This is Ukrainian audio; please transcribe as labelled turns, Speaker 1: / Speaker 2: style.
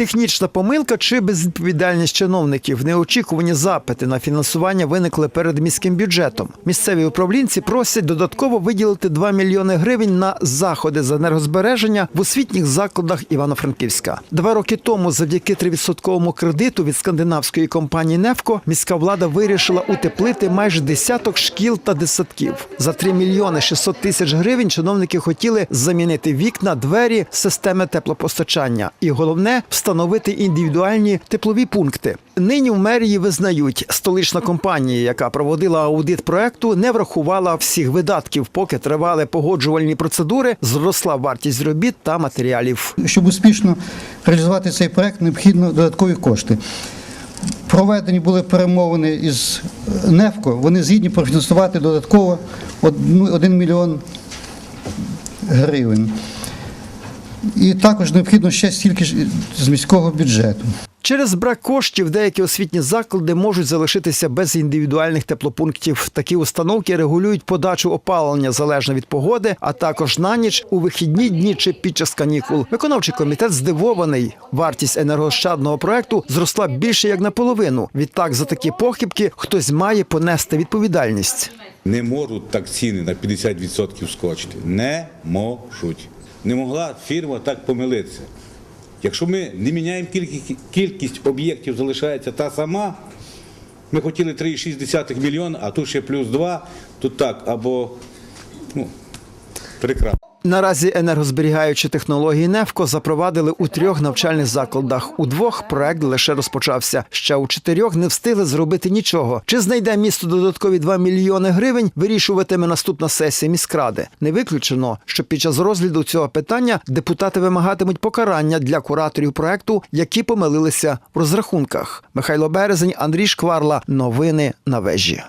Speaker 1: Технічна помилка чи безвідповідальність чиновників. Неочікувані запити на фінансування виникли перед міським бюджетом. Місцеві управлінці просять додатково виділити 2 мільйони гривень на заходи з енергозбереження в освітніх закладах Івано-Франківська. Два роки тому, завдяки 3% кредиту від скандинавської компанії Невко, міська влада вирішила утеплити майже десяток шкіл та десятків. За 3 мільйони 600 тисяч гривень чиновники хотіли замінити вікна, двері, системи теплопостачання. І головне встановити індивідуальні теплові пункти. Нині в мерії визнають, столична компанія, яка проводила аудит проекту, не врахувала всіх видатків, поки тривали погоджувальні процедури, зросла вартість робіт та матеріалів.
Speaker 2: Щоб успішно реалізувати цей проект, необхідно додаткові кошти. Проведені були перемовини із НЕФКО, вони згідні профінансувати додатково 1 мільйон гривень. І також необхідно ще стільки ж з міського бюджету.
Speaker 1: Через брак коштів деякі освітні заклади можуть залишитися без індивідуальних теплопунктів. Такі установки регулюють подачу опалення залежно від погоди, а також на ніч у вихідні дні чи під час канікул. Виконавчий комітет здивований. Вартість енергоощадного проекту зросла більше як наполовину. Відтак за такі похибки хтось має понести відповідальність.
Speaker 3: Не можуть так ціни на 50% скочити. Не можуть. Не могла фірма так помилитися. Якщо ми не міняємо кількість, кількість об'єктів, залишається та сама. Ми хотіли 3,6 мільйона, а тут ще плюс 2, тут так, або ну, прекрасно.
Speaker 1: Наразі енергозберігаючі технології НЕФКО запровадили у трьох навчальних закладах. У двох проект лише розпочався. Ще у чотирьох не встигли зробити нічого. Чи знайде місто додаткові 2 мільйони гривень, вирішуватиме наступна сесія міськради. Не виключено, що під час розгляду цього питання депутати вимагатимуть покарання для кураторів проекту, які помилилися в розрахунках. Михайло Березень, Андрій Шкварла. Новини на вежі.